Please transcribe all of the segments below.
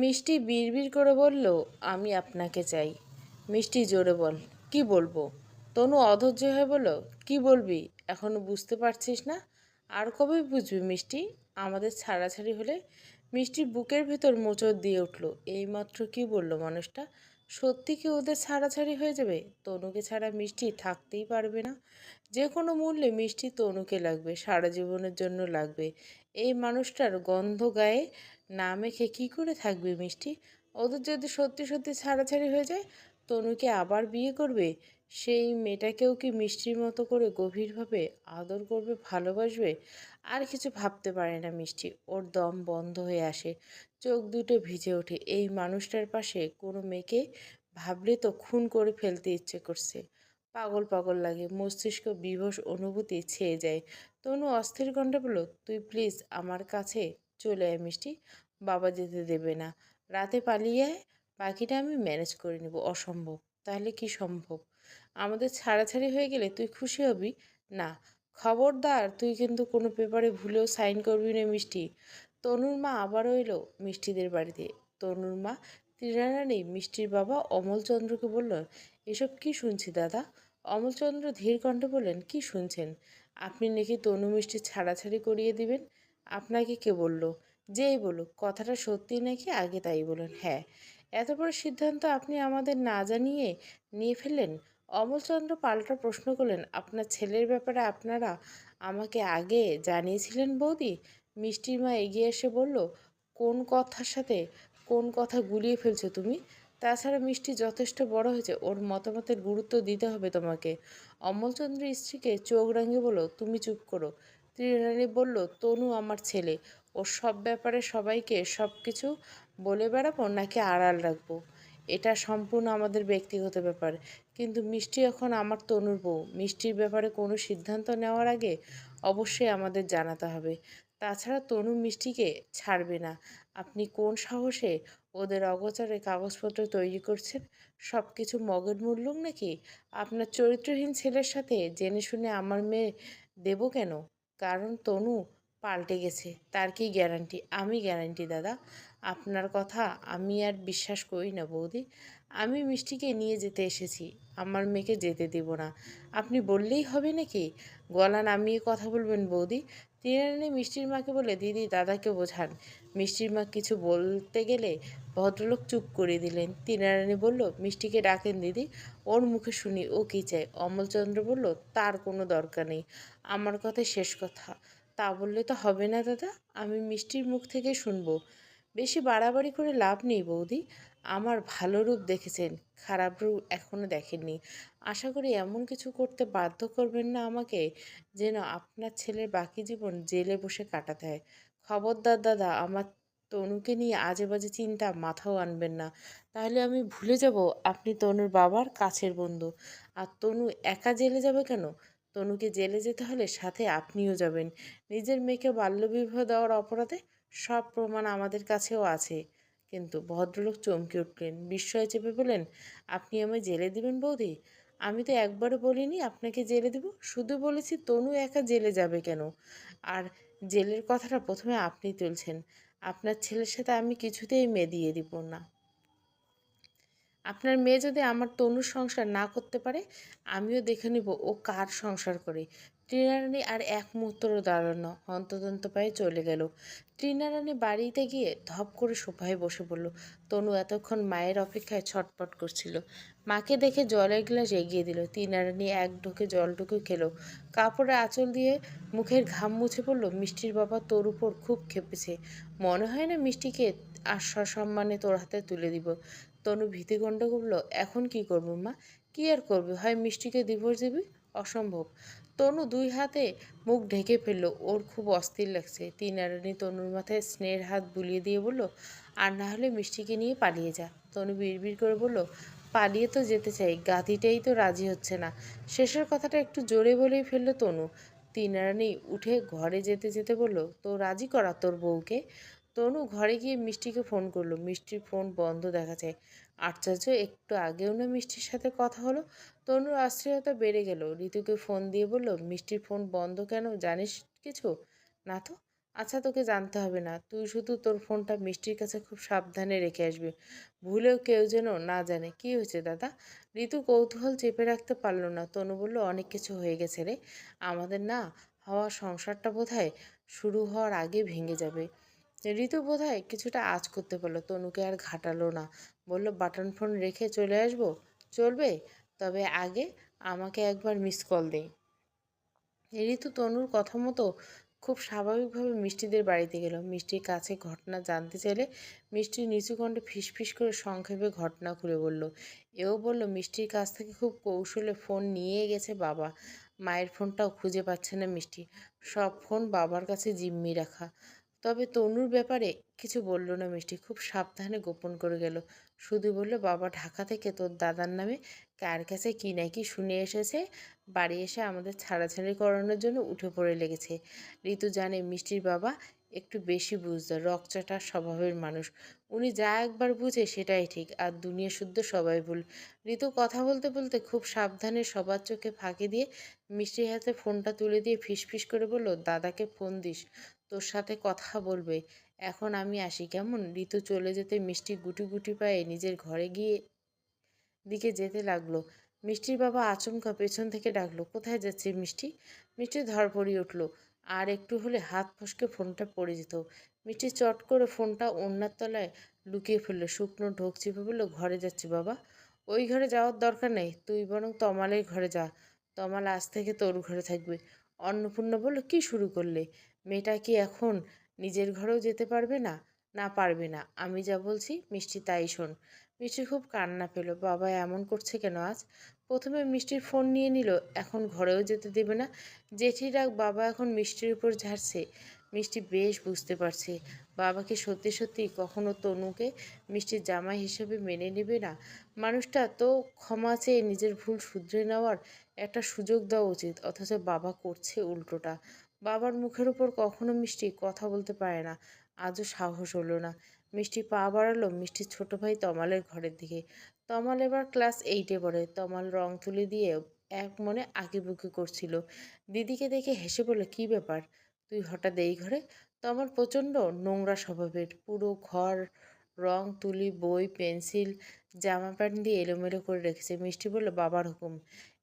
মিষ্টি বিড়বিড় করে বলল, আমি আপনাকে চাই। মিষ্টি জোরে বল, কি বলব? তনু অধৈর্য হয়ে বলল, কি বলবি? এখনও বুঝতে পারছিস না? আর কবে বুঝবি মিষ্টি? আমাদের ছাড়াছাড়ি হলে? মিষ্টির বুকের ভেতর মোচড় দিয়ে উঠল, এইমাত্র কি বলল মানুষটা? সত্যি কি ওদের ছাড়াছাড়ি হয়ে যাবে? তনুকে ছাড়া মিষ্টি থাকতেই পারবে না। যে কোনো মূল্যে মিষ্টি তনুকে লাগবে, সারা জীবনের জন্য লাগবে। এই মানুষটার গন্ধ গায়ে না মেখে কী করে থাকবে মিষ্টি? ওদের যদি সত্যি সত্যি ছাড়াছাড়ি হয়ে যায় তনুকে আবার বিয়ে করবে? সেই মেয়েটাকেও কি মিষ্টির মতো করে গভীরভাবে আদর করবে, ভালোবাসবে? আর কিছু ভাবতে পারে না মিষ্টি। ওর দম বন্ধ হয়ে আসে, চোখ দুটো ভিজে ওঠে। এই মানুষটার পাশে কোনো মেয়েকে ভাবলে তো খুন করে ফেলতে ইচ্ছে করছে। পাগল পাগল লাগে, মস্তিষ্ক বিভস অনুভূতি ছেয়ে যায়। তনু অস্থির কণ্ঠে বলল, তুই প্লিজ আমার কাছে চলে আয় মিষ্টি। বাবা যেতে দেবে না। রাতে পালিয়ে আয়, বাকিটা আমি ম্যানেজ করে নেব। অসম্ভব। তাহলে কি সম্ভব? আমাদের ছাড়াছাড়ি হয়ে গেলে তুই খুশি হবি? না। খবরদার, তুই কিন্তু কোনো পেপারে ভুলেও সাইন করবি না মিষ্টি। তনুর মা আবারও এলো মিষ্টিদের বাড়িতে। তনুর মা ত্রিনারায়ণী মিষ্টির বাবা অমলচন্দ্রকে বলল, এসব কি শুনছি দাদা? অমলচন্দ্র ধীর কণ্ঠে বললেন, কি শুনছেন? আপনি নাকি তনু মিষ্টি ছাড়াছাড়ি করিয়ে দিবেন? আপনাকে কে বলল? যেই বলুক, কথাটা সত্যি নাকি? আগে তাই বলুন। হ্যাঁ। এত বড় সিদ্ধান্ত আপনি আমাদের না জানিয়ে নিয়ে ফেলেন অমলচন্দ্র পাল্টা প্রশ্ন করলেন, আপনার ছেলের ব্যাপারে আপনারা আমাকে আগে জানিয়েছিলেন বৌদি? মিষ্টির মা এগিয়ে এসে বলল, কোন কথার সাথে কোন কথা গুলিয়ে ফেলছো তুমি? তাছাড়া মিষ্টি যথেষ্ট বড় হয়েছে। ওর মতামতের গুরুত্ব দিতে হবে তোমাকে। অমলচন্দ্র স্ত্রীকে চোখ রাঙিয়ে বলল, তুমি চুপ করো। ত্রিনারায়ণী বলল, তনু আমার ছেলে। ওর সব ব্যাপারে সবাইকে সব কিছু বলে বেড়াবো নাকি আড়াল রাখব? এটা সম্পূর্ণ আমাদের ব্যক্তিগত ব্যাপার। কিন্তু মিষ্টি এখন আমার তনুর বউ। মিষ্টির ব্যাপারে কোনো সিদ্ধান্ত নেওয়ার আগে অবশ্যই আমাদের জানাতে হবে। তাছাড়া তনু মিষ্টিকে ছাড়বে না। আপনি কোন সাহসে ওদের অগোচরে কাগজপত্র তৈরি করছেন। সব কিছু মগের মূল্যক নাকি? আপনার চরিত্রহীন ছেলের সাথে জেনে শুনে আমার মেয়ে দেব কেন? কারণ তনু পাল্টে গেছে। তার কি গ্যারান্টি? আমি গ্যারান্টি, দাদা। আপনার কথা আমি আর বিশ্বাস করি না, বৌদি। আমি মিষ্টিকে নিয়ে যেতে এসেছি। আমার মেয়েকে যেতে দেব না। আপনি বললেই হবে নাকি? গলা নামিয়ে কথা বলবেন, বৌদি। ত্রিনারায়ণী মিষ্টির মাকে বলে, দিদি, দাদাকে বোঝান। মিষ্টির মা কিছু বলতে গেলে ভদ্রলোক চুপ করে দিলেন। তিনারানি বলল, মিষ্টিকে ডাকেন দিদি, ওর মুখে শুনি, ও কী চায়? অমলচন্দ্র বলল, তার কোনো দরকার নেই, আমার কথা শেষ কথা। তা বললে তো হবে না দাদা, আমি মিষ্টির মুখ থেকে শুনব। বেশি বাড়াবাড়ি করে লাভ নেই বৌদি। আমার ভালো রূপ দেখেছেন, খারাপ রূপ এখনও দেখেননি। আশা করি এমন কিছু করতে বাধ্য করবেন না আমাকে যেন আপনার ছেলের বাকি জীবন জেলে বসে কাটাতে হয়। খবরদার দাদা, আমার তনুকে নিয়ে আজে বাজে চিন্তা মাথাও আনবেন না। তাহলে আমি ভুলে যাব, আপনি তনুর বাবার কাছের বন্ধু। আর তনু একা জেলে যাবে কেন? তনুকে জেলে যেতে হলে সাথে আপনিও যাবেন। নিজের মেয়েকে বাল্যবিবাহ দেওয়ার অপরাধে সব প্রমাণ আমাদের কাছেও আছে। কিন্তু ভদ্রলোক চমকে উঠলেন, বিস্ময়ে চেপে বললেন, আপনি আমায় জেলে দিবেন বৌদি? আমি তো একবারও বলিনি আপনাকে জেলে দেব, শুধু বলেছি তনু একা জেলে যাবে কেন? আর জেলের কথাটা প্রথমে আপনি তুলছেন, আপনার ছেলের সাথে আমি কিছুতেই মেয়ে দিয়ে দিব না। আপনার মেয়ে যদি আমার তনুর সংসার না করতে পারে, আমিও দেখে নিব ও কার সংসার করে। ত্রিনারায়ণী আর এক মুহূর্তরও দাঁড়ানো হন্তদন্ত পায়ে চলে গেল। ত্রিনারায়ণী বাড়িতে গিয়ে ধপ করে সোফায় বসে পড়ল। তনু এতক্ষণ মায়ের অপেক্ষায় ছটপট করছিল। মাকে দেখে জলের গ্লাস এগিয়ে দিল। ত্রিনারায়ণী এক ঢোকে জলটুকু খেলো। কাপড়ে আঁচল দিয়ে মুখের ঘাম মুছে পড়ল। মিষ্টির বাবা তোর উপর খুব খেপেছে। মনে হয় না মিষ্টিকে আর সসম্মানে তোর হাতে তুলে দিব। তনু ভীতিগণ্ড করল। এখন কি করব মা? কি আর করবে? হয় মিষ্টিকে ডিভোর্স দিবি? অসম্ভব। তনু দুই হাতে মুখ ঢেকে ফেলল। ওর খুব অস্থির লাগছে। তিনারানি তনুর মাথায় স্নেহের হাত বুলিয়ে দিয়ে বলল, আর না হলে মিষ্টিকে নিয়ে পালিয়ে যা। তনু বিড়বিড় করে বলল, পালিয়ে তো যেতে চাই। গাধিটাই তো রাজি হচ্ছে না। শেষের কথাটা একটু জোরে বলেই ফেলল তনু। তিনারানি উঠে ঘরে যেতে যেতে বলল, তো রাজি করা তোর বউকে? তনু ঘরে গিয়ে মিষ্টিকে ফোন করল। মিষ্টির ফোন বন্ধ দেখা যায়। আশ্চর্য, একটু আগেও না মিষ্টির সাথে কথা হলো। তনুর অস্থিরতা বেড়ে গেল। ঋতুকে ফোন দিয়ে বলল, মিষ্টির ফোন বন্ধ কেন? জানিস কিছু? না তো আচ্ছা তোকে জানতে হবে না। তুই শুধু তোর ফোনটা মিষ্টির কাছে খুব সাবধানে রেখে আসবি। ভুলেও কেউ যেন না জানে। কি হয়েছে দাদা? ঋতু কৌতূহল চেপে রাখতে পারল না। তনু বলল, অনেক কিছু হয়ে গেছে রে। আমাদের না হওয়া সংসারটা বোধহয় শুরু হওয়ার আগে ভেঙে যাবে। ঋতু বোধহয় কিছুটা আজ করতে পারল তনুকে আর ঘাটালো না। বলল, বাটন ফোন রেখে চলে আসব? চলবে, তবে আগে আমাকে একবার মিস কল দে। ঋতু তনুর কথা মতো খুব স্বাভাবিকভাবে মিষ্টিদের বাড়িতে গেল। মিষ্টির কাছে ঘটনা জানতে চাইলে মিষ্টি নিচু কণ্ঠে ফিসফিস করে সংক্ষেপে ঘটনা খুলে বলল। এও বলল, মিষ্টির কাছ থেকে খুব কৌশলে ফোন নিয়ে গেছে বাবা। মায়ের ফোনটাও খুঁজে পাচ্ছে না মিষ্টি। সব ফোন বাবার কাছে জিম্মি রাখা। তবে তনুর ব্যাপারে কিছু বলল না মিষ্টি। খুব সাবধানে গোপন করে গেল। শুধু বলল, বাবা ঢাকা থেকে তোর দাদার নামে কার কাছে কি নাকি শুনে এসেছে। বাড়ি এসে আমাদের ছাড়াছাড়ি করানোর জন্য উঠে পড়ে লেগেছে। ঋতু জানে মিষ্টির বাবা একটু বেশি বুঝতো রকচটা স্বভাবের মানুষ। উনি যা একবার বুঝে সেটাই ঠিক, আর দুনিয়া শুদ্ধ সবাই ভুল। ঋতু কথা বলতে বলতে খুব সাবধানে সবার চোখে ফাঁকি দিয়ে মিষ্টির হাতে ফোনটা তুলে দিয়ে ফিসফিস করে বলল, দাদাকে ফোন দিস। তোর সাথে কথা বলবে। এখন আমি আসি, কেমন? ঋতু চলে যেতে মিষ্টি গুটি গুটি পায়ে নিজের ঘরে গিয়ে দিকে যেতে লাগল। মিষ্টির বাবা আচমকা পেছন থেকে ডাকলো, কোথায় যাচ্ছে মিষ্টি? মিষ্টি ধরপড়ি উঠল, আর একটু হলে হাত ফসকে ফোনটা পড়ে যেত। মিষ্টি চট করে ফোনটা অন্যার তলায় লুকিয়ে ফেলল, শুকনো ঢোক চিপে বলল, ঘরে যাচ্ছি বাবা। ওই ঘরে যাওয়ার দরকার নেই, তুই বরং তমালের ঘরে যা। তমাল আজ থেকে তোর ঘরে থাকবে। অন্নপূর্ণা বলল, কি শুরু করলে? মেয়েটা কি এখন নিজের ঘরেও যেতে পারবে না? না, পারবে না। আমি যা বলছি, মিষ্টি তাই শোন। মিষ্টি খুব কান্না পেল, বাবা, এমন করছে কেন আজ? প্রথমে মিষ্টির ফোন নিয়ে নিল, এখন ঘরেও যেতে দেবে না। জেঠিরা, বাবা এখন মিষ্টির উপর ঝাড়ছে। মিষ্টি বেশ বুঝতে পারছে। বাবাকে সত্যি সত্যি কখনো তনুকে মিষ্টির জামাই হিসেবে মেনে নেবে না। মানুষটা তো ক্ষমা চেয়ে নিজের ভুল শুধরে নেওয়ার একটা সুযোগ দেওয়া উচিত, অথচ বাবা করছে উল্টোটা। বাবার মুখের উপর কখনো মিষ্টি কথা বলতে পারে না, আজও সাহস হলো না। মিষ্টি পা বাড়ালো মিষ্টির ছোট ভাই তমালের ঘরের দিকে। তমাল এবার ক্লাস এইটে পড়ে। তমাল রং তুলি দিয়ে এক মনে আঁকিবুকি করছিল। দিদিকে দেখে হেসে বলে কী ব্যাপার? তুই হঠাৎ এই ঘরে? তমাল প্রচণ্ড নোংরা স্বভাবের, পুরো ঘর রং, তুলি, বই, পেন্সিল জামা প্যান্ট দিয়ে এলোমেলো করে রেখেছে। মিষ্টি বলল, বাবার হুকুম,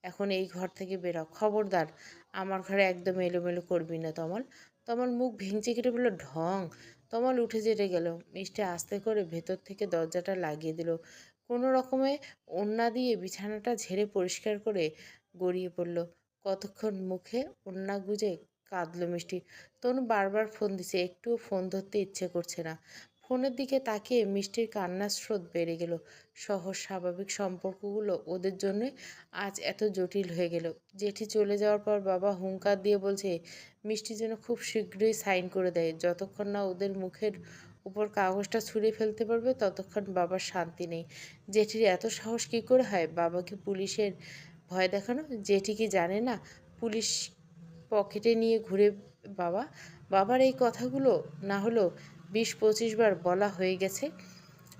এখন এই ঘর থেকে বেরো। খবরদার, আমার ঘরে একদম এলোমেলো করবি না তমল। তমল মুখ ভেঙচি কেটে বলল, ঢং, তমল উঠে যেতে গেল। মিষ্টি আস্তে করে ভেতর থেকে দরজাটা লাগিয়ে দিল। কোনো রকমে ওন্না দিয়ে বিছানাটা ঝেড়ে পরিষ্কার করে গড়িয়ে পড়ল। কতক্ষণ মুখে ওন্না গুজে কাঁদলো মিষ্টি। তনু বারবার ফোন দিছে, একটুও ফোন ধরতে ইচ্ছে করছে না। ফোনের দিকে তাকিয়ে মিষ্টির কান্নার স্রোত বেড়ে গেল। সহজ স্বাভাবিক সম্পর্কগুলো ওদের জন্য আজ এত জটিল হয়ে গেল। জেঠি চলে যাওয়ার পর বাবা হুঙ্কার দিয়ে বলছে, মিষ্টি যেন খুব শীঘ্রই সাইন করে দেয়। যতক্ষণ না ওদের মুখের উপর কাগজটা ছুঁড়ে ফেলতে পারবে, ততক্ষণ বাবার শান্তি নেই। জেঠির এত সাহস কী করে হয়? বাবাকে পুলিশের ভয় দেখানো? জেঠি কি জানে না? পুলিশ পকেটে নিয়ে ঘুরে বাবা, বাবার এই কথাগুলো না হলো বিশ পঁচিশ বার বলা হয়ে গেছে।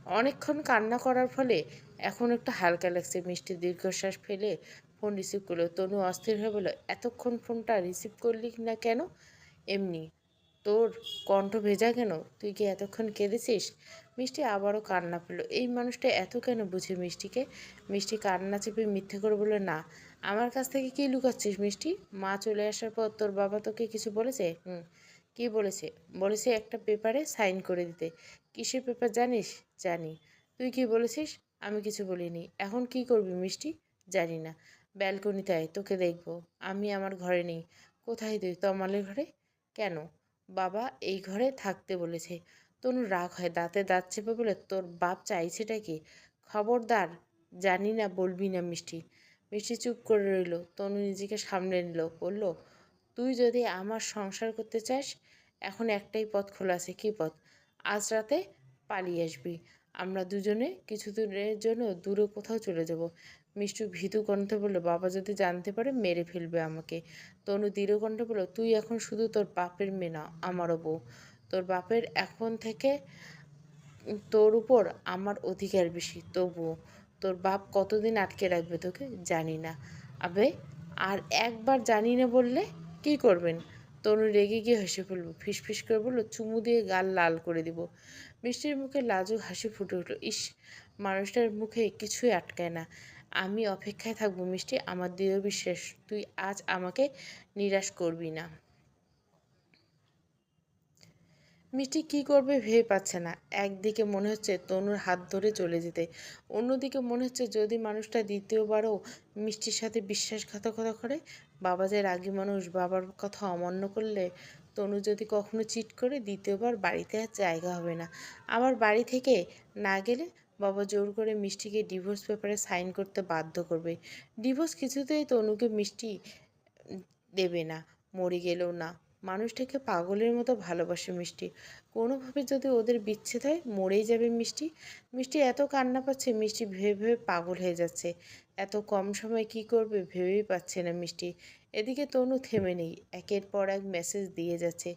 অনেকক্ষণ কান্না করার ফলে এখন একটু হালকা লাগছে। মিষ্টি দীর্ঘশ্বাস ফেলে ফোন রিসিভ করল। তনু অস্থির হয়ে বলল, এতক্ষণ ফোনটা রিসিভ করলি না কেন? এমনি। তোর কণ্ঠ ভেজা কেন? তুই কি এতক্ষণ কেঁদেছিস? মিষ্টি আবারও কান্না পেল। এই মানুষটা এত কেন বুঝে মিষ্টিকে? মিষ্টি কান্না চেপে মিথ্যে করে বলল, না, আমার কাছ থেকে কি লুকাচ্ছিস মিষ্টি? মা চলে আসার পর তোর বাবা তোকে কিছু বলেছে? হুম। কি বলেছে? বলেছে একটা পেপারে সাইন করে দিতে। কিসের পেপার জানিস? জানি। তুই কি বলেছিস? আমি কিছু বলিনি। এখন কি করবি মিষ্টি? জানি না। ব্যালকনিতে আয় তোকে দেখব। আমি আমার ঘরে নেই। কোথায় তুই? তমালের ঘরে? কেন? বাবা এই ঘরে থাকতে বলেছে। তনু রাগ হয়, দাঁতে দাঁত চেপে বলে, তোর বাপ চাইছেটা কি? খবরদার, জানি না, বলবি না মিষ্টি। মিষ্টি চুপ করে রইল। তনু নিজেকে সামলে নিল। বলল তুই যদি আমার সংসার করতে চাস, এখন একটাই পথ খোলা আছে। কী পথ? আজ রাতে পালিয়ে আসবি। আমরা দুজনে কিছু দূরের জন্য দূরে কোথাও চলে যাব। মিষ্টু ভীতু কণ্ঠে বলল, বাবা যদি জানতে পারে, মেরে ফেলবে আমাকে। তনু দৃঢ় কণ্ঠে বলল, তুই এখন শুধু তোর বাপের মেয়ে না, আমারও বউ। তোর বাপের এখন থেকে তোর উপর আমার অধিকার বেশি, তবুও। তোর বাপ কতদিন আটকে রাখবে তোকে জানি না। আবে, আর একবার জানি না বললে কি করবেন? তনু রেগে গিয়ে হেসে ফেলব, ফিসফিস করে বলল, চুমু দিয়ে গাল লাল করে দিব। মিষ্টির মুখে লাজুক হাসি ফুটে উঠল। ইস, মানুষটার মুখে কিছুই আটকায় না। আমি অপেক্ষায় থাকব মিষ্টি, আমার দৃঢ় বিশ্বাস, তুই আজ আমাকে নিরাশ করবি না। মিষ্টি কি করবে ভেবে পাচ্ছে না। একদিকে মনে হচ্ছে তনুর হাত ধরে চলে যেতে, অন্যদিকে মনে হচ্ছে যদি মানুষটা দ্বিতীয়বারও মিষ্টির সাথে বিশ্বাসঘাতকতা করে বাবা যে রাগী মানুষ, বাবার কথা অমান্য করলে তনু যদি কখনো চিট করে, দ্বিতীয়বার বাড়িতে আর জায়গা হবে না। আবার বাড়ি থেকে না গেলে বাবা জোর করে মিষ্টিকে ডিভোর্স পেপারে সাইন করতে বাধ্য করবে। ডিভোর্স কিছুতেই তনুকে মিষ্টি দেবে না, মরে গেলেও না। মানুষটাকে পাগলের মতো ভালোবাসে মিষ্টি। কোনোভাবে যদি ওদের বিচ্ছেদ হয়, মরেই যাবে মিষ্টি। মিষ্টি এত কান্না পাচ্ছে, মিষ্টি ভেবে ভেবে পাগল হয়ে যাচ্ছে। এত কম সময় কি করবে ভেবেই পাচ্ছে না মিষ্টি। এদিকে তনু থেমে নেই, একের পর এক মেসেজ দিয়ে যাচ্ছে।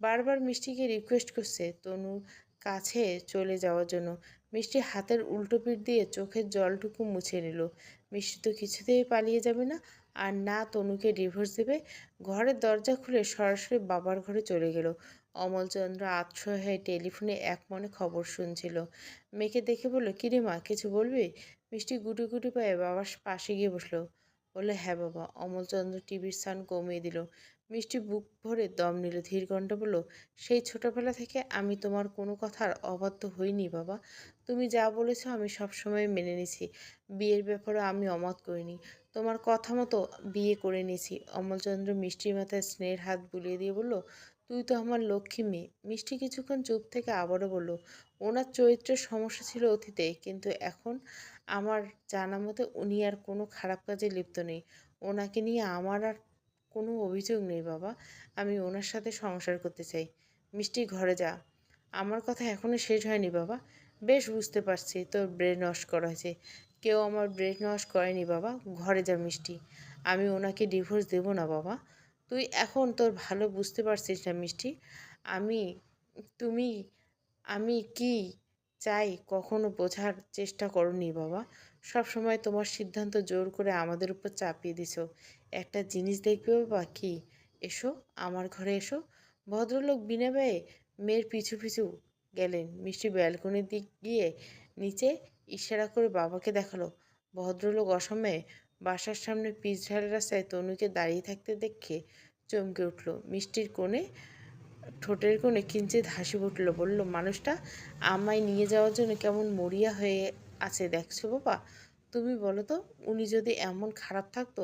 বারবার মিষ্টিকে রিকোয়েস্ট করছে তনু কাছে চলে যাওয়ার জন্য। মিষ্টি হাতের উল্টো পিঠ দিয়ে চোখের জলটুকু মুছে নিল। মিষ্টি তো কিছুতেই পালিয়ে যাবে না আর না তনুকে ডিভোর্স দেবে, ঘরের দরজা খুলে সরাসরি বাবার ঘরে চলে গেল। অমলচন্দ্র আশ্রয় হয়ে টেলিফোনে এক মনে খবর শুনছিল। মেয়েকে দেখে বলল, কিরে মা, কিছু বলবি? মিষ্টি গুটি গুটি পায়ে বাবার পাশে গিয়ে বসল। বলল হ্যাঁ বাবা। অমলচন্দ্র টিভির সাউন্ড কমিয়ে দিল। মিষ্টি বুক ভরে দম নিল ধীর কণ্ঠে বলল, সেই ছোটবেলা থেকে আমি তোমার কোনো কথার অবাধ্য হইনি বাবা। তুমি যা বলেছ আমি সবসময় মেনে নিছি। বিয়ের ব্যাপারে আমি অমত করিনি। তোমার কথা মতো বিয়ে করে নিয়েছি অমলচন্দ্র মিষ্টির মাথায় স্নেহের হাত বুলিয়ে দিয়ে বলল, তুই তো আমার লক্ষ্মী মেয়ে। মিষ্টি কিছুক্ষণ চুপ থেকে আবারও বলল, ওনার চরিত্রের সমস্যা ছিল অতীতে, কিন্তু এখন আমার জানা মতে উনি আর কোনো খারাপ কাজে লিপ্ত নেই। ওনাকে নিয়ে আমার আর কোনো অভিযোগ নেই বাবা। আমি ওনার সাথে সংসার করতে চাই। মিষ্টি, ঘরে যা। আমার কথা এখনও শেষ হয়নি বাবা। বেশ, বুঝতে পারছি। তোর ব্রেন ওয়াশ করা হয়েছে। কেউ আমার ব্রেন ওয়াশ করেনি বাবা। ঘরে যা মিষ্টি। আমি ওনাকে ডিভোর্স দেব না বাবা। তুই এখন তোর ভালো বুঝতে পারছিস না মিষ্টি। আমি, তুমি, আমি কি চাই কখনো বোঝার চেষ্টা করনি বাবা। সব সময় তোমার সিদ্ধান্ত জোর করে আমাদের উপর চাপিয়ে দিছ। একটা জিনিস দেখবে বাবা কি? এসো, আমার ঘরে এসো। ভদ্রলোক বিনা ব্যয়ে মেয়ের পিছু পিছু গেলেন। মিষ্টি ব্যালকনির দিক গিয়ে নিচে ইশারা করে বাবাকে দেখাল। ভদ্রলোক অসময়ে বাসার সামনে পিচ রাস্তায় তনুকে দাঁড়িয়ে থাকতে দেখে চমকে উঠল। মিষ্টির কোণে, ঠোঁটের কোণে কিঞ্চিত হাসি ফুটল। বলল, মানুষটা আমায় নিয়ে যাওয়ার জন্য কেমন মরিয়া হয়ে আছে দেখছ বাবা? তুমি বলো তো, উনি যদি এমন খারাপ থাকতো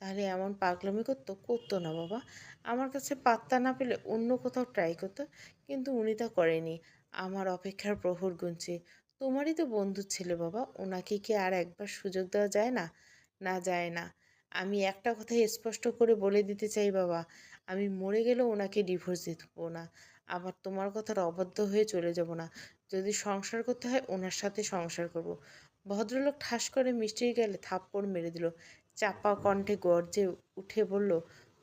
তাহলে এমন পাগলামি করতো করতো না বাবা। আমার কাছে পাত্তা না পেলে অন্য কোথাও ট্রাই করতো, কিন্তু উনি তা করেনি। আমার অপেক্ষার প্রহর গুনছে। তোমারই তো বন্ধু ছেলে বাবা, ওনাকে কি আর একবার সুযোগ দেওয়া যায় না? না যায় না। আমি একটা কথাই স্পষ্ট করে বলে দিতে চাই বাবা, আমি মরে গেলেও ওনাকে ডিভোর্স দেবো না। আবার তোমার কথার অবাধ্য হয়ে চলে যাব না। যদি সংসার করতে হয়, ওনার সাথে সংসার করব। ভদ্রলোক ঠাস করে মিষ্টির গেলে থাপ্পড় মেরে দিল। চাপা কণ্ঠে গর্জে উঠে বলল,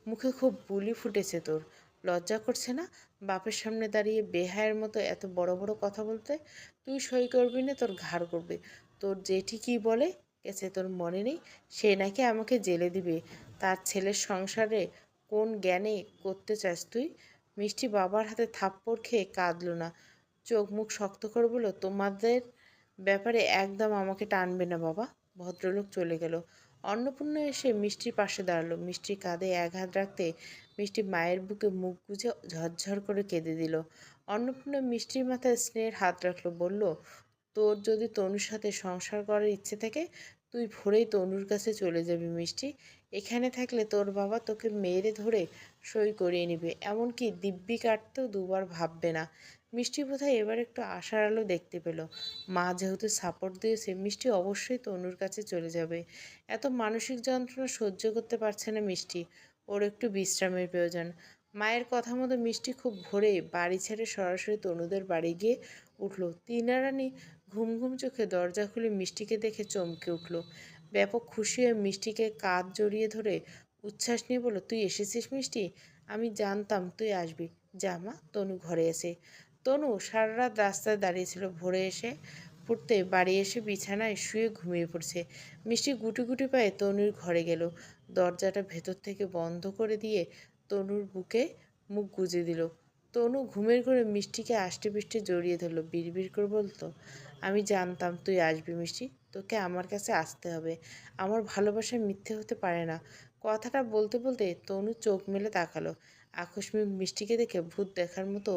মুখে খুব বুলি ফুটেছে তোর। লজ্জা করছে না? বাপের সামনে দাঁড়িয়ে বেহায়ের মতো এত বড় বড় কথা বলতে? তুই সই করবি না তোর ঘাড় করবে। তোর জেঠি কী বলে? গেছে তোর মনে নেই? সে নাকি আমাকে জেলে দিবে। তার ছেলের সংসারে কোন জ্ঞানে করতে চাস তুই? মিষ্টি বাবার হাতে থাপ্পড় খেয়ে কাঁদলো না। চোখ মুখ শক্ত করে বলল, তোমাদের ব্যাপারে একদম আমাকে টানবে না বাবা। ভদ্রলোক চলে গেল। অন্নপূর্ণা এসে মিষ্টির পাশে দাঁড়াল। মিষ্টির কাঁধে এক হাত রাখতে মিষ্টি মায়ের বুকে মুখ গুজে ঝরঝর করে কেঁদে দিল। অন্নপূর্ণা মিষ্টির মাথায় স্নেহের হাত রাখল, বলল, তোর যদি তনুর সাথে সংসার করার ইচ্ছে থাকে, তুই ভোরেই তনুর কাছে চলে যাবি মিষ্টি। এখানে থাকলে তোর বাবা তোকে মেরে ধরে সই করিয়ে নিবে। এমনকি দিব্যি কাটতেও দুবার ভাববে না। মিষ্টি বোধহয় এবার একটু আশার আলো দেখতে পেল। মা যেহেতু সাপোর্ট দিয়েছে, মিষ্টি অবশ্যই তনুর কাছে চলে যাবে। এত মানসিক যন্ত্রণা সহ্য করতে পারছে না মিষ্টি। ওর একটু বিশ্রামের প্রয়োজন। মায়ের কথা মতো মিষ্টি খুব ভোরে বাড়ি ছেড়ে সরাসরি তনুদের বাড়ি গিয়ে উঠল। তিনা রানী ঘুম ঘুম চোখে দরজা খুলে মিষ্টিকে দেখে চমকে উঠল। ব্যাপক খুশি হয়ে মিষ্টিকে কাঁধ জড়িয়ে ধরে উচ্ছ্বাস নিয়ে বলল, তুই এসেছিস মিষ্টি? আমি জানতাম তুই আসবি। যা মা, তনু ঘরে এসে। তনু সারা রাত রাস্তায় দাঁড়িয়েছিল। ভোরে এসে পড়তে বাড়ি এসে বিছানায় শুয়ে ঘুমিয়ে পড়ছে। মিষ্টি গুটি গুটি পায়ে তনুর ঘরে গেল। দরজাটা ভেতর থেকে বন্ধ করে দিয়ে তনুর বুকে মুখ গুজে দিল। তনু ঘুমের ঘরে মিষ্টিকে আষ্টে পিষ্টে জড়িয়ে ধরলো। বিড়বিড় করে বলতো, আমি জানতাম তুই আসবি মিষ্টি, তোকে আমার কাছে আসতে হবে। আমার ভালোবাসা মিথ্যে হতে পারে না। কথাটা বলতে বলতে তনু চোখ মেলে তাকালো। আকস্মিক মিষ্টিকে দেখে ভূত দেখার মতো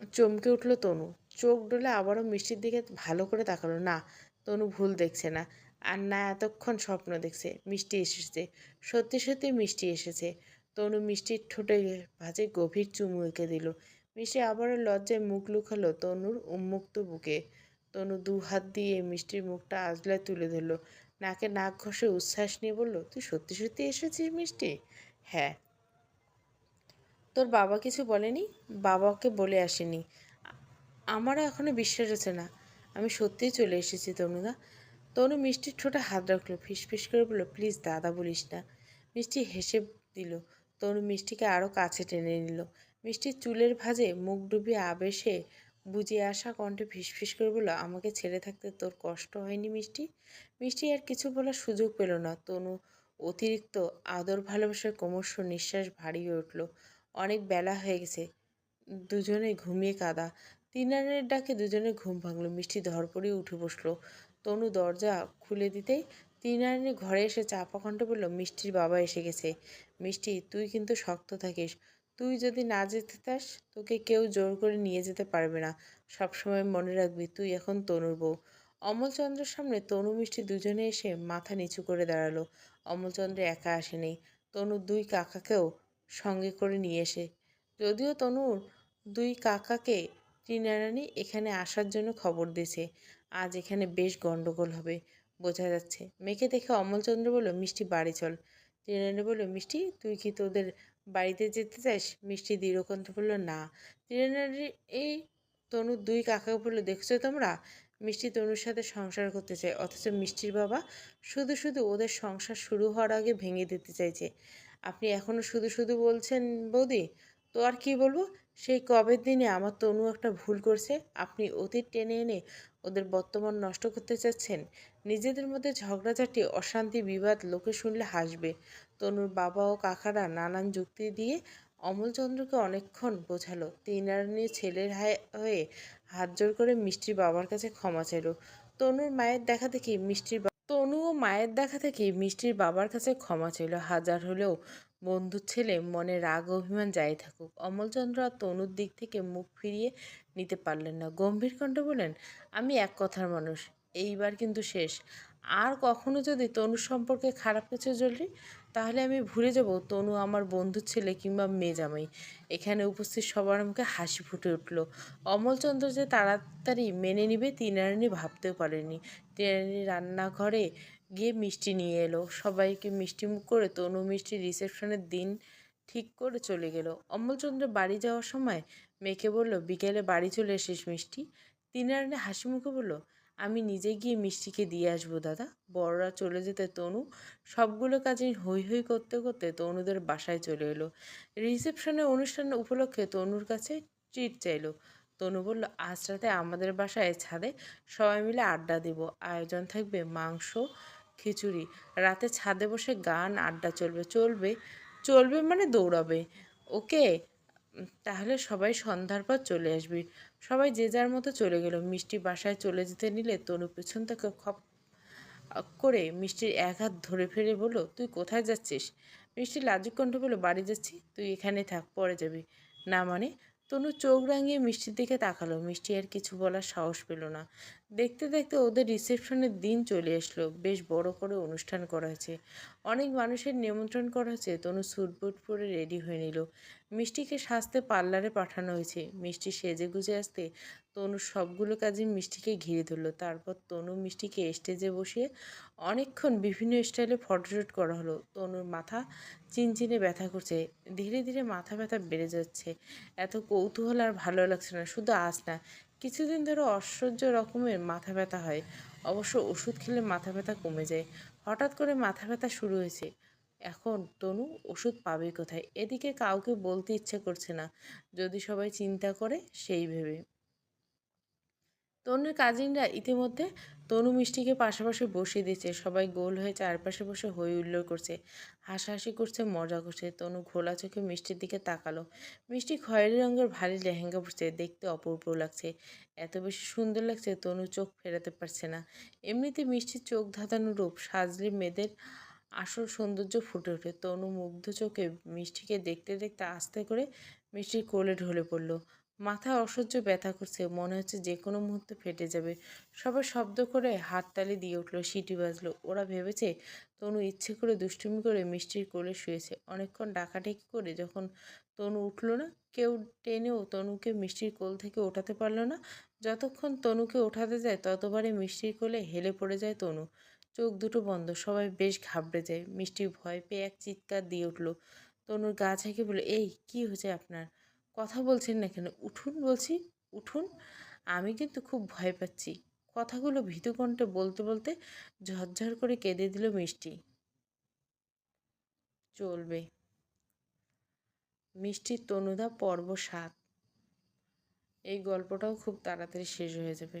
চমকে উঠল তনু। চোখ ডলে আবারও মিষ্টির দিকে ভালো করে তাকালো। না, তনু ভুল দেখছে না। আর না, এতক্ষণ স্বপ্ন দেখছে। মিষ্টি এসেছে। সত্যি সত্যি মিষ্টি এসেছে। তনু মিষ্টির ঠোঁটে ভাজে গভীর চুমু এঁকে দিল। মিষ্টি আবারও লজ্জায় মুখ লুকালো তনুর উন্মুক্ত বুকে। তনু দু হাত দিয়ে মিষ্টির মুখটা আজলায় তুলে ধরলো। নাকে নাক ঘষে উচ্ছ্বাস নিয়ে বলল, তুই সত্যি সত্যি এসেছিস মিষ্টি? হ্যাঁ। তোর বাবা কিছু বলেনি? বাবাকে বলে আসেনি। আমারও এখনও বিশ্বাস হচ্ছে না। আমি সত্যিই চলে এসেছি তনুদা। তনু মিষ্টির ঠোঁটে হাত রাখল, ফিসফিস করে বলল, প্লিজ দাদা বলিস না। মিষ্টি হেসে দিল। তনু মিষ্টিকে আরও কাছে টেনে নিল। মিষ্টির চুলের ভাঁজে মুখ ডুবিয়ে আবেশে বুঝিয়ে আসা কণ্ঠে ফিসফিস করে বলল, আমাকে ছেড়ে থাকতে তোর কষ্ট হয়নি মিষ্টি? মিষ্টি আর কিছু বলার সুযোগ পেল না। তনু অতিরিক্ত আদর ভালোবাসার ক্রমশ নিঃশ্বাস ভারী হয়ে উঠল। অনেক বেলা হয়ে গেছে। দুজনে ঘুমিয়ে কাদা। তিনারের ডাকে দুজনে ঘুম ভাঙলো। মিষ্টি ধরপড়ি উঠে বসল। তনু দরজা খুলে দিতেই তিনারানি ঘরে এসে চাপা কণ্ঠে বলল, মিষ্টির বাবা এসে গেছে। মিষ্টি, তুই কিন্তু শক্ত থাকিস। তুই যদি না যেতে চাস, তোকে কেউ জোর করে নিয়ে যেতে পারবে না। সবসময় মনে রাখবি, তুই এখন তনুর বউ। অমলচন্দ্রের সামনে তনু, মিষ্টি দুজনে এসে মাথা নিচু করে দাঁড়াল। অমলচন্দ্র একা আসেনি। তনু দুই কাকাকেও সঙ্গে করে নিয়ে এসে। যদিও তনুর দুই কাকাকে টিনারানি এখানে আসার জন্য খবর দিয়েছে, আজ এখানে বেশ গন্ডগোল হবে, বোঝা যাচ্ছে। মেয়েকে দেখে অমলচন্দ্র বলল, মিষ্টি, বাড়ি চল। টিনারানি বলল, মিষ্টি, তুই কি তোদের বাড়িতে যেতে চাস? মিষ্টি দৃঢ়কণ্ঠ বলল, না। টিনারানি, এই তনুর দুই কাকাকে বলল, দেখছ তোমরা? মিষ্টি তনুর সাথে সংসার করতে চায়, অথচ মিষ্টির বাবা শুধু শুধু ওদের সংসার শুরু হওয়ার আগে ভেঙে দিতে চাইছে। আপনি এখনও শুধু শুধু বলছেন, বৌদি, তো আর কি বলব? সেই কবের দিনে আমার তনু একটা ভুল করছে। আপনি অতীত টেনে এনে ওদের বর্তমান নষ্ট করতে চাচ্ছেন। নিজেদের মধ্যে ঝগড়াঝাটি অশান্তি, বিবাদ লোকে শুনলে হাসবে। তনুর বাবা ও কাকারা নানান যুক্তি দিয়ে অমলচন্দ্রকে অনেকক্ষণ বোঝালো। তিনারানির ছেলের হায় হাত জোর করে মিষ্টির বাবার কাছে ক্ষমা চাইল। তনুর মায়ের দেখা দেখি মিষ্টির মায়ের দেখা থেকে মিষ্টির বাবার কাছে ক্ষমা ছিল হাজার হলেও বন্ধুর ছেলে মনে রাগ অভিমান যাই থাকুক, অমলচন্দ্র আর তনুর দিক থেকে মুখ ফিরিয়ে নিতে পারলেন না। গম্ভীর কণ্ঠে বলেন আমি এক কথার মানুষ, এইবার কিন্তু শেষ। আর কখনো যদি তনুর সম্পর্কে খারাপ কিছু জলি তাহলে আমি ভুলে যাব তনু আমার বন্ধুর ছেলে কিংবা মেয়ে জামাই। এখানে উপস্থিত সবার মুখে হাসি ফুটে উঠল। অমলচন্দ্র যে তাড়াতাড়ি মেনে নিবে, তিনারানি ভাবতেও পারেনি তিনারানি রান্নাঘরে গিয়ে মিষ্টি নিয়ে এলো। সবাইকে মিষ্টি মুখ করে তনু মিষ্টি রিসেপশনের দিন ঠিক করে চলে গেল। অমলচন্দ্র বাড়ি যাওয়ার সময় মেয়েকে বলল, বিকেলে বাড়ি চলে এসেছিস মিষ্টি? তিনারানি হাসি মুখে বলল, আমি নিজে গিয়ে মিষ্টিকে দিয়ে আসব দাদা। বড়রা চলে যেতে তনু, সবগুলো কাজে হই হই করতে করতে তনুদের বাসায় চলে এলো। রিসেপশনের অনুষ্ঠান উপলক্ষে তনুর কাছে ট্রিট চাইলো। তনু বলল, আজ রাতে আমাদের বাসায় ছাদে সবাই মিলে আড্ডা দেব। আয়োজন থাকবে মাংস খিচুড়ি। রাতে ছাদে বসে গান, আড্ডা চলবে চলবে চলবে মানে দৌড়াবে। ওকে? তাহলে সবাই সন্ধ্যার পর চলে আসবি। সবাই যে যার মতো চলে গেল। মিষ্টি বাসায় চলে যেতে নিলে তনু পেছন থেকে খপ করে মিষ্টির এক হাত ধরে ফেলে বলল, তুই কোথায় যাচ্ছিস? মিষ্টি লাজুক কণ্ঠ বলল, বাড়ি যাচ্ছি, তুই এখানে থাক, পরে যাবি। না মানে তনু চোখ রাঙিয়ে মিষ্টির দিকে তাকালো। মিষ্টি আর কিছু বলার সাহস পেল না। দেখতে দেখতে ওদের রিসেপশনের দিন চলে আসলো। বেশ বড় করে অনুষ্ঠান করা হয়েছে। অনেক মানুষের নিমন্ত্রণ করা হয়েছে। তনু স্যুটবুট পরে রেডি হয়ে নিল। মিষ্টিকে সাজতে পার্লারে পাঠানো হয়েছে। মিষ্টি সেজে গুজে আসতে তনু সবগুলো কাজে মিষ্টিকে ঘিরে ধরলো। তারপর তনু মিষ্টিকে স্টেজে বসিয়ে অনেকক্ষণ বিভিন্ন স্টাইলে ফটোশ্যুট করা হলো। তনুর মাথা চিনচিনে ব্যথা করছে। ধীরে ধীরে মাথা ব্যথা বেড়ে যাচ্ছে। এত কৌতূহল আর ভালো লাগছে না, শুধু আজ না। কিছুদিন ধরে অসহ্য রকমের মাথা ব্যথা হয়। অবশ্য ওষুধ খেলে মাথা ব্যথা কমে যায়। হঠাৎ করে মাথা ব্যথা শুরু হয়েছে। এখন তনু ওষুধ পাবে কোথায়? এদিকে কাউকে বলতে ইচ্ছে করছে না। যদি সবাই চিন্তা করে, সেই ভেবে। তনুর কাজিনরা ইতিমধ্যে তনু মিষ্টিকে পাশাপাশি বসিয়ে দিচ্ছে। সবাই গোল হয়ে চারপাশে বসে হই হুল্লোড় করছে, হাসাহাসি করছে, মজা করছে। তনু ঘোলা চোখে মিষ্টির দিকে তাকালো। মিষ্টি খয়েরি রঙের ভারী লেহেঙ্গা পরছে, দেখতে অপূর্ব লাগছে। এত বেশি সুন্দর লাগছে, তনু চোখ ফেরাতে পারছে না। এমনিতে মিষ্টির চোখ ধাঁধানো রূপ সাজলে মেয়েদের আসল সৌন্দর্য ফুটে ওঠে। তনু মুগ্ধ চোখে মিষ্টিকে দেখতে দেখতে আস্তে করে মিষ্টির কোলে ঢলে পড়ল। মাথায় অসহ্য ব্যথা করছে, মনে হচ্ছে যে কোনো মুহূর্তে ফেটে যাবে। সবাই শব্দ করে হাততালি দিয়ে উঠল সিটি বাজলো। ওরা ভেবেছে তনু ইচ্ছে করে দুষ্টুমি করে মিষ্টির কোলে শুয়েছে। অনেকক্ষণ ডাকাডাকি করে যখন তনু উঠল না, কেউ টেনেও তনুকে মিষ্টির কোল থেকে ওঠাতে পারল না। যতক্ষণ তনুকে ওঠাতে যায় ততবারে মিষ্টির কোলে হেলে পড়ে যায় তনু। চোখ দুটো বন্ধ, সবাই বেশ ঘাবড়ে যায়। মিষ্টি ভয় পেয়ে এক চিৎকার দিয়ে উঠল। তনুর গা ঝাঁকে বলে এই, কি হয়েছে আপনার? কথা বলছেন না কেন? উঠুন বলছি, উঠুন। আমি কিন্তু খুব ভয় পাচ্ছি। কথাগুলো ভীতুকণ্ঠে বলতে বলতে ঝরঝর করে কেঁদে দিল মিষ্টি। চলবে। মিষ্টির তনুদা পর্ব সাত। এই গল্পটাও খুব তাড়াতাড়ি শেষ হয়ে যাবে।